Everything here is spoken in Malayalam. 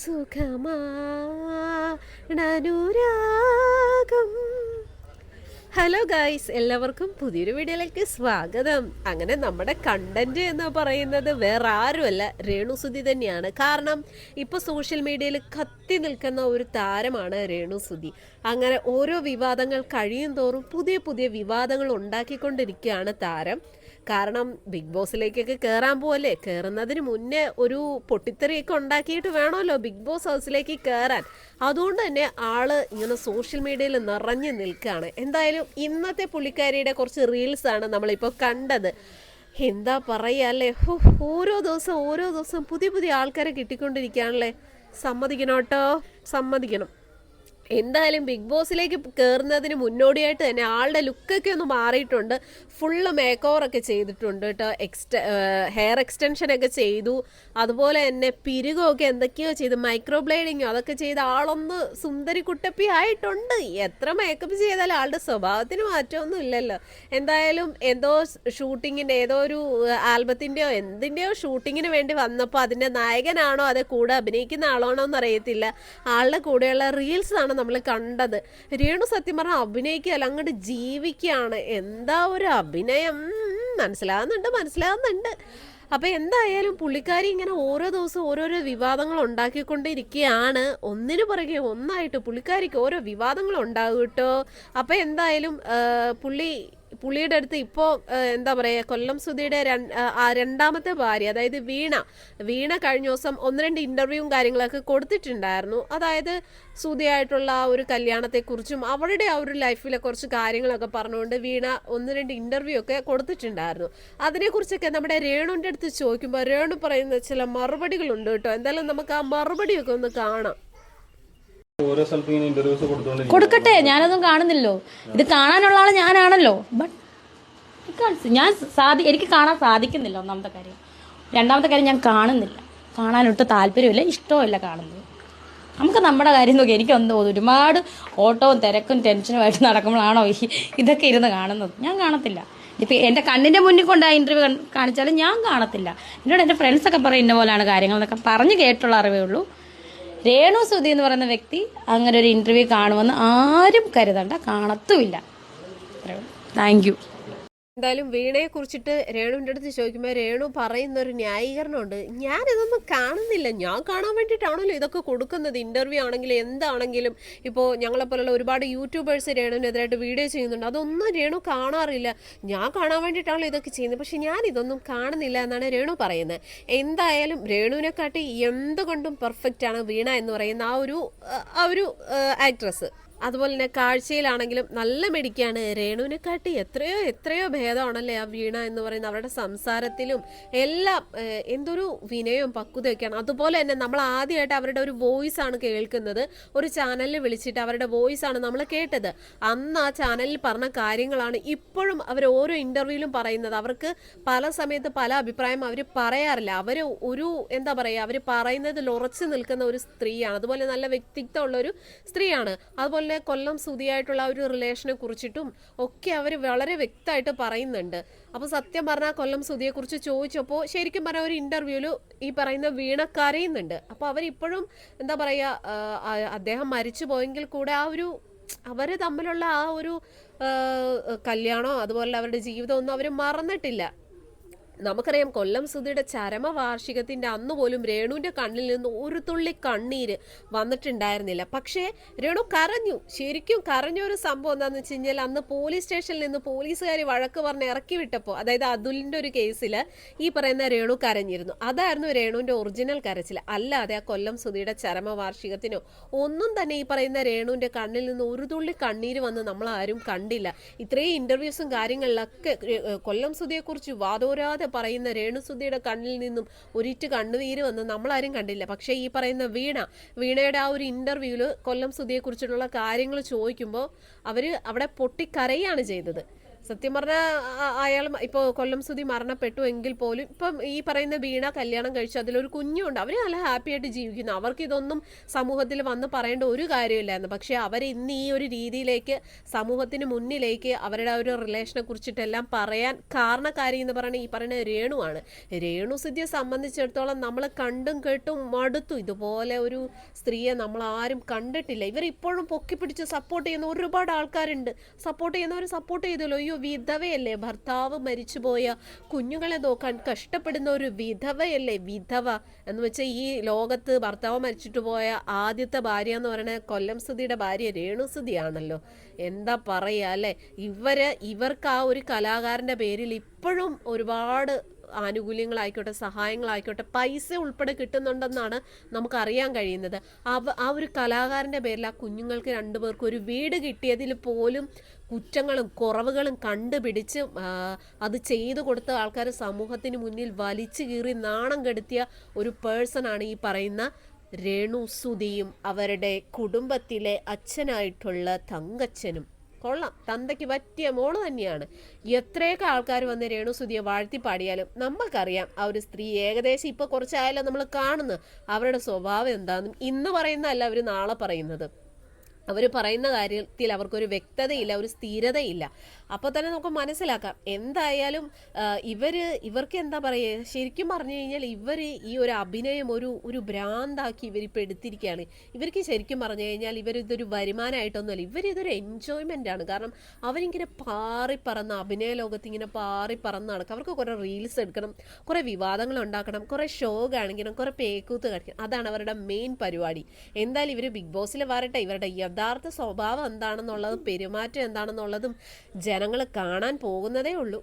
സുഖമാണനുരാഗം. ഹലോ ഗായ്സ് എല്ലാവർക്കും പുതിയൊരു വീഡിയോയിലേക്ക് സ്വാഗതം. അങ്ങനെ നമ്മുടെ കണ്ടന്റ് എന്ന് പറയുന്നത് വേറെ ആരുമല്ല രേണുസുതി തന്നെയാണ്. കാരണം ഇപ്പോൾ സോഷ്യൽ മീഡിയയിൽ കത്തി നിൽക്കുന്ന ഒരു താരമാണ് രേണുസുതി. അങ്ങനെ ഓരോ വിവാദങ്ങൾ കഴിയും തോറും പുതിയ പുതിയ വിവാദങ്ങൾ ഉണ്ടാക്കിക്കൊണ്ടിരിക്കുകയാണ് താരം. കാരണം ബിഗ് ബോസിലേക്കൊക്കെ കയറാൻ പോവല്ലേ? കയറുന്നതിന് മുന്നേ ഒരു പൊട്ടിത്തെറിയൊക്കെ ഉണ്ടാക്കിയിട്ട് വേണമല്ലോ ബിഗ് ബോസ് ഹൗസിലേക്ക് കയറാൻ അതുകൊണ്ട് തന്നെ ആൾ ഇങ്ങനെ സോഷ്യൽ മീഡിയയിൽ നിറഞ്ഞു നിൽക്കുകയാണ്. എന്തായാലും ഇന്നത്തെ പുള്ളിക്കാരിയുടെ കുറച്ച് റീൽസ് ആണ് നമ്മളിപ്പോൾ കണ്ടത്. എന്താ പറയുക അല്ലേ? ഓരോ ദിവസം ഓരോ ദിവസം പുതിയ പുതിയ ആൾക്കാരെ കിട്ടിക്കൊണ്ടിരിക്കുകയാണല്ലേ? സമ്മതിക്കണം കേട്ടോ. സമ്മതിക്കണം. എന്തായാലും ബിഗ് ബോസിലേക്ക് കയറുന്നതിന് മുന്നോടിയായിട്ട് തന്നെ ആളുടെ ലുക്കൊക്കെ ഒന്ന് മാറിയിട്ടുണ്ട്. ഫുള്ള് മേക്ക് ഓവറൊക്കെ ചെയ്തിട്ടുണ്ട് കേട്ടോ. എക്സ്റ്റ ഹെയർ എക്സ്റ്റൻഷൻ ഒക്കെ ചെയ്തു. അതുപോലെ തന്നെ പിരുകമൊക്കെ എന്തൊക്കെയോ ചെയ്ത്. മൈക്രോ ബ്ലേഡിങ്ങോ അതൊക്കെ ചെയ്ത് ആളൊന്ന് സുന്ദരി കുട്ടപ്പി ആയിട്ടുണ്ട്. എത്ര മേക്കപ്പ് ചെയ്താലും ആളുടെ സ്വഭാവത്തിന് മാറ്റമൊന്നും ഇല്ലല്ലോ. എന്തായാലും എന്തോ ഷൂട്ടിങ്ങിന്റെ ഏതോ ഒരു ആൽബത്തിന്റെയോ എന്തിന്റെയോ ഷൂട്ടിങ്ങിന് വേണ്ടി വന്നപ്പോൾ അതിന്റെ നായകനാണോ അതേ കൂടെ അഭിനയിക്കുന്ന ആളാണോ എന്നറിയത്തില്ല. ആളുടെ കൂടെയുള്ള റീൽസ് ആണ് നമ്മൾ കണ്ടത്. രേണു സത്യം പറഞ്ഞാൽ അഭിനയിക്കുകയല്ല അങ്ങോട്ട് ജീവിക്കുകയാണ്. എന്താ ഒരു അഭിനയം? മനസ്സിലാകുന്നുണ്ട് മനസ്സിലാകുന്നുണ്ട് അപ്പം അപ്പോൾ എന്തായാലും പുള്ളിക്കാരി ഇങ്ങനെ ഓരോ ദിവസവും ഓരോരോ വിവാദങ്ങൾ ഉണ്ടാക്കിക്കൊണ്ടിരിക്കുകയാണ്. ഒന്നിനു പുറകെ ഒന്നായിട്ട് പുള്ളിക്കാരിക്ക് ഓരോ വിവാദങ്ങൾ ഉണ്ടാകും കേട്ടോ. അപ്പോൾ എന്തായാലും പുള്ളി പുള്ളിയുടെ അടുത്ത് ഇപ്പോൾ എന്താ പറയുക കൊല്ലം സുധിയുടെ രണ്ടാമത്തെ ഭാര്യ അതായത് വീണ വീണ കഴിഞ്ഞ ദിവസം ഒന്ന് രണ്ട് ഇന്റർവ്യൂവും കാര്യങ്ങളൊക്കെ കൊടുത്തിട്ടുണ്ടായിരുന്നു. അതായത് സുധിയായിട്ടുള്ള ആ ഒരു കല്യാണത്തെക്കുറിച്ചും അവരുടെ ആ ഒരു ലൈഫിലെ കുറച്ച് കാര്യങ്ങളൊക്കെ പറഞ്ഞുകൊണ്ട് വീണ ഒന്ന് രണ്ട് ഇന്റർവ്യൂ ഒക്കെ കൊടുത്തിട്ടുണ്ടായിരുന്നു. അതിനെക്കുറിച്ചൊക്കെ നമ്മുടെ രേണുവിന്റെ അടുത്ത് ചോദിക്കുമ്പോൾ രേണു പറയുന്ന ചില മറുപടികളുണ്ട് കേട്ടോ. എന്തായാലും നമുക്ക് ആ മറുപടിയൊക്കെ ഒന്ന് കാണാം ഓരോ സ്ഥലത്ത് ഇങ്ങനെ ഇന്റർവ്യൂസ് കൊടുത്തോണ്ടിരിക്കും കൊടുക്കട്ടെ ഞാനൊന്നും കാണുന്നില്ലോ ഇത് കാണാനുള്ള ആൾ ഞാനാണല്ലോ. ബട്ട് ഞാൻ സാധി എനിക്ക് കാണാൻ സാധിക്കുന്നില്ല ഒന്നാമത്തെ കാര്യം. രണ്ടാമത്തെ കാര്യം ഞാൻ കാണുന്നില്ല. കാണാനൊട്ട് താല്പര്യമില്ല ഇഷ്ടമില്ല കാണുന്നത്. നമുക്ക് നമ്മുടെ കാര്യം നോക്കി എനിക്ക് ഒന്ന് ഒരുപാട് ഓട്ടവും തിരക്കും ടെൻഷനുമായിട്ട് നടക്കുമ്പോഴാണോ ഈ ഇതൊക്കെ ഇരുന്ന് കാണുന്നത്? ഞാൻ കാണത്തില്ല. ഇപ്പം എന്റെ കണ്ണിന്റെ മുന്നിൽ കൊണ്ട് ആ ഇന്റർവ്യൂ കാണിച്ചാലും ഞാൻ കാണത്തില്ല. എന്നോട് എന്റെ ഫ്രണ്ട്സൊക്കെ പറയും ഇന്ന പോലെയാണ് കാര്യങ്ങളെന്നൊക്കെ പറഞ്ഞ് കേട്ടുള്ള അറിവേ ഉള്ളൂ. രേണു സുധി എന്ന് പറയുന്ന വ്യക്തി അങ്ങനെ ഒരു ഇന്റർവ്യൂ കാണുമെന്ന് ആരും കരുതണ്ട. കാണത്തുമില്ല. താങ്ക് യു എന്തായാലും വീണയെ കുറിച്ചിട്ട് രേണുവിന്റെ അടുത്ത് ചോദിക്കുമ്പോൾ രേണു പറയുന്ന ഒരു ന്യായീകരണമുണ്ട്. ഞാനിതൊന്നും കാണുന്നില്ല. ഞാൻ കാണാൻ വേണ്ടിയിട്ടാണല്ലോ ഇതൊക്കെ കൊടുക്കുന്നത്. ഇന്റർവ്യൂ ആണെങ്കിലും എന്താണെങ്കിലും ഇപ്പോൾ ഞങ്ങളെപ്പോലുള്ള ഒരുപാട് യൂട്യൂബേഴ്സ് രേണുവിനെതിരായിട്ട് വീഡിയോ ചെയ്യുന്നുണ്ട്. അതൊന്നും രേണു കാണാറില്ല. ഞാൻ കാണാൻ വേണ്ടിയിട്ടാണല്ലോ ഇതൊക്കെ ചെയ്യുന്നത്. പക്ഷെ ഞാൻ ഇതൊന്നും കാണുന്നില്ല എന്നാണ് രേണു പറയുന്നത്. എന്തായാലും രേണുവിനെക്കാട്ടി എന്തുകൊണ്ടും പെർഫെക്റ്റ് ആണ് വീണ എന്ന് പറയുന്ന ആ ഒരു ആ ഒരു ആക്ട്രസ് അതുപോലെ തന്നെ കാഴ്ചയിലാണെങ്കിലും നല്ല മെടിക്കാണ് രേണുവിനെ കാട്ടി എത്രയോ എത്രയോ ഭേദമാണല്ലേ ആ വീണ എന്ന് പറയുന്ന അവരുടെ സംസാരത്തിലും എല്ലാം എന്തൊരു വിനയവും പക്വതയൊക്കെയാണ്. അതുപോലെ തന്നെ നമ്മൾ ആദ്യമായിട്ട് അവരുടെ ഒരു വോയിസ് ആണ് കേൾക്കുന്നത്. ഒരു ചാനലിൽ വിളിച്ചിട്ട് അവരുടെ വോയിസ് ആണ് നമ്മൾ കേട്ടത്. അന്ന് ആ ചാനലിൽ പറഞ്ഞ കാര്യങ്ങളാണ് ഇപ്പോഴും അവർ ഓരോ ഇന്റർവ്യൂവിലും പറയുന്നത്. അവർക്ക് പല സമയത്ത് പല അഭിപ്രായം അവർ പറയാറില്ല. അവർ ഒരു എന്താ പറയുക അവർ പറയുന്നതിൽ ഉറച്ചു നിൽക്കുന്ന ഒരു സ്ത്രീയാണ്. അതുപോലെ നല്ല വ്യക്തിത്വമുള്ള ഒരു സ്ത്രീയാണ്. അതുപോലെ തന്നെ കൊല്ലം സുതിയായിട്ടുള്ള ഒരു റിലേഷനെ കുറിച്ചിട്ടും ഒക്കെ അവർ വളരെ വ്യക്തമായിട്ട് പറയുന്നുണ്ട്. അപ്പോൾ സത്യം പറഞ്ഞാൽ കൊല്ലം സുതിയെക്കുറിച്ച് ചോദിച്ചപ്പോൾ ശരിക്കും പറഞ്ഞ ഒരു ഇന്റർവ്യൂവിൽ ഈ പറയുന്ന വീണ കരയുന്നുണ്ട്. അപ്പോൾ അവരിപ്പോഴും എന്താ പറയുക അദ്ദേഹം മരിച്ചു പോയെങ്കിൽ കൂടെ ആ ഒരു അവർ തമ്മിലുള്ള ആ ഒരു കല്യാണോ അതുപോലെ അവരുടെ ജീവിതമൊന്നും അവർ മറന്നിട്ടില്ല. നമുക്കറിയാം കൊല്ലം സുധിയുടെ ചരമവാർഷികത്തിന്റെ അന്ന് പോലും രേണുവിന്റെ കണ്ണിൽ നിന്ന് ഒരു തുള്ളി കണ്ണീര് വന്നിട്ടുണ്ടായിരുന്നില്ല. പക്ഷേ രേണു കരഞ്ഞു. ശരിക്കും കരഞ്ഞ ഒരു സംഭവം എന്താണെന്ന് വെച്ച് കഴിഞ്ഞാൽ അന്ന് പോലീസ് സ്റ്റേഷനിൽ നിന്ന് പോലീസുകാർ വഴക്ക് പറഞ്ഞ് ഇറക്കി വിട്ടപ്പോൾ അതായത് അതുലിന്റെ ഒരു കേസിൽ ഈ പറയുന്ന രേണു കരഞ്ഞിരുന്നു. അതായിരുന്നു രേണുവിന്റെ ഒറിജിനൽ കരച്ചിൽ അല്ലാതെ ആ കൊല്ലം സുധിയുടെ ചരമവാർഷികത്തിനോ ഒന്നും തന്നെ ഈ പറയുന്ന രേണുവിന്റെ കണ്ണിൽ നിന്ന് ഒരു തുള്ളി കണ്ണീര് വന്ന് നമ്മൾ ആരും കണ്ടില്ല. ഇത്രയും ഇന്റർവ്യൂസും കാര്യങ്ങളിലൊക്കെ കൊല്ലം സുധിയെക്കുറിച്ച് വാദോരാതെ പറയുന്ന രേണുസുധിയുടെ കണ്ണിൽ നിന്നും ഒരിറ്റ് കണ്ണുനീര് വന്ന് നമ്മളാരും കണ്ടില്ല. പക്ഷേ ഈ പറയുന്ന വീണ വീണയുടെ ആ ഒരു ഇന്റർവ്യൂവിൽ കൊല്ലം സുധിയെക്കുറിച്ചിട്ടുള്ള കാര്യങ്ങൾ ചോദിക്കുമ്പോൾ അവർ അവിടെ പൊട്ടിക്കരയാണ് ചെയ്തത്. സത്യം പറഞ്ഞാൽ അയാൾ ഇപ്പോൾ കൊല്ലം സുതി മരണപ്പെട്ടു എങ്കിൽ പോലും ഇപ്പം ഈ പറയുന്ന വീണ കല്യാണം കഴിച്ചു അതിലൊരു കുഞ്ഞുണ്ട്. അവർ നല്ല ഹാപ്പി ആയിട്ട് ജീവിക്കുന്നു. അവർക്ക് ഇതൊന്നും സമൂഹത്തിൽ വന്ന് പറയേണ്ട ഒരു കാര്യമില്ലായിരുന്നു. പക്ഷേ അവർ ഇന്ന് ഈ ഒരു രീതിയിലേക്ക് സമൂഹത്തിന് മുന്നിലേക്ക് അവരുടെ ഒരു റിലേഷനെ കുറിച്ചിട്ടെല്ലാം പറയാൻ കാരണക്കാരി എന്ന് പറയുന്നത് ഈ പറയുന്ന രേണുവാണ് രേണു സിദ്ധിയെ സംബന്ധിച്ചിടത്തോളം നമ്മൾ കണ്ടും കേട്ടും മടുത്തു. ഇതുപോലെ ഒരു സ്ത്രീയെ നമ്മൾ ആരും കണ്ടിട്ടില്ല. ഇവർ ഇപ്പോഴും പൊക്കി പിടിച്ച് സപ്പോർട്ട് ചെയ്യുന്ന ഒരുപാട് ആൾക്കാരുണ്ട്. സപ്പോർട്ട് ചെയ്യുന്നവർ സപ്പോർട്ട് ചെയ്തല്ലോ. അയ്യോ വിധവയല്ലേ? ഭർത്താവ് മരിച്ചുപോയ കുഞ്ഞുങ്ങളെ നോക്കാൻ കഷ്ടപ്പെടുന്ന ഒരു വിധവയല്ലേ? വിധവ എന്ന് വെച്ചാൽ ഈ ലോകത്ത് ഭർത്താവ് മരിച്ചിട്ട് പോയ ആദ്യത്തെ ഭാര്യ എന്ന് പറയുന്നത് കൊല്ലം സുധിയുടെ ഭാര്യ രേണുസുതിയാണല്ലോ എന്താ പറയുക അല്ലേ? ഇവർ ഇവർക്ക് ആ ഒരു കലാകാരന്റെ പേരിൽ ഇപ്പോഴും ഒരുപാട് ആനുകൂല്യങ്ങളായിക്കോട്ടെ സഹായങ്ങളായിക്കോട്ടെ പൈസ ഉൾപ്പെടെ കിട്ടുന്നുണ്ടെന്നാണ് നമുക്കറിയാൻ കഴിയുന്നത്. ആ ഒരു കലാകാരന്റെ പേരിൽ ആ കുഞ്ഞുങ്ങൾക്ക് രണ്ടുപേർക്കും ഒരു വീട് കിട്ടിയതിൽ പോലും കുറ്റങ്ങളും കുറവുകളും കണ്ടുപിടിച്ച് അത് ചെയ്തു കൊടുത്ത ആൾക്കാർ സമൂഹത്തിന് മുന്നിൽ വലിച്ചു കീറി നാണം കെടുത്തിയ ഒരു പേഴ്സണാണ് ഈ പറയുന്ന രേണു സുധിയും അവരുടെ കുടുംബത്തിലെ അച്ഛനായിട്ടുള്ള തങ്കച്ചനും. കൊള്ളാം. തന്തയ്ക്ക് പറ്റിയ മോൾ തന്നെയാണ്. എത്രയൊക്കെ ആൾക്കാർ വന്ന് രേണുസുതിയെ വാഴ്ത്തി പാടിയാലും നമ്മൾക്കറിയാം ആ ഒരു സ്ത്രീ ഏകദേശം ഇപ്പോൾ കുറച്ചായാലും നമ്മൾ കാണുന്നു അവരുടെ സ്വഭാവം എന്താണെന്നും ഇന്ന് പറയുന്നതല്ല അവർ നാളെ പറയുന്നത്. അവർ പറയുന്ന കാര്യത്തിൽ അവർക്കൊരു വ്യക്തതയില്ല ഒരു സ്ഥിരതയില്ല. അപ്പോൾ തന്നെ നമുക്ക് മനസ്സിലാക്കാം. എന്തായാലും ഇവർ ഇവർക്ക് എന്താ പറയുക ശരിക്കും പറഞ്ഞു കഴിഞ്ഞാൽ ഇവർ ഈ ഒരു അഭിനയം ഒരു ഒരു ഭ്രാന്താക്കി ഇവരിപ്പോൾ എടുത്തിരിക്കുകയാണ്. ഇവർക്ക് ശരിക്കും പറഞ്ഞു കഴിഞ്ഞാൽ ഇവരിതൊരു വരുമാനമായിട്ടൊന്നുമല്ല. ഇവരിതൊരു എൻജോയ്മെന്റ് ആണ്. കാരണം അവരിങ്ങനെ പാറി പറന്ന് അഭിനയ ലോകത്ത് ഇങ്ങനെ പാറി പറന്ന് അവർക്ക് കുറേ റീൽസ് എടുക്കണം കുറേ വിവാദങ്ങൾ ഉണ്ടാക്കണം കുറേ ഷോ കാണിക്കണം കുറേ പേക്കൂത്ത് കാണിക്കണം. അതാണ് അവരുടെ മെയിൻ പരിപാടി. എന്തായാലും ഇവർ ബിഗ് ബോസിൽ വരട്ടെ ഇവരുടെ യഥാർത്ഥ സ്വഭാവം എന്താണെന്നുള്ളതും പെരുമാറ്റം എന്താണെന്നുള്ളതും ജനങ്ങൾ കാണാൻ പോകുന്നതേ ഉള്ളൂ.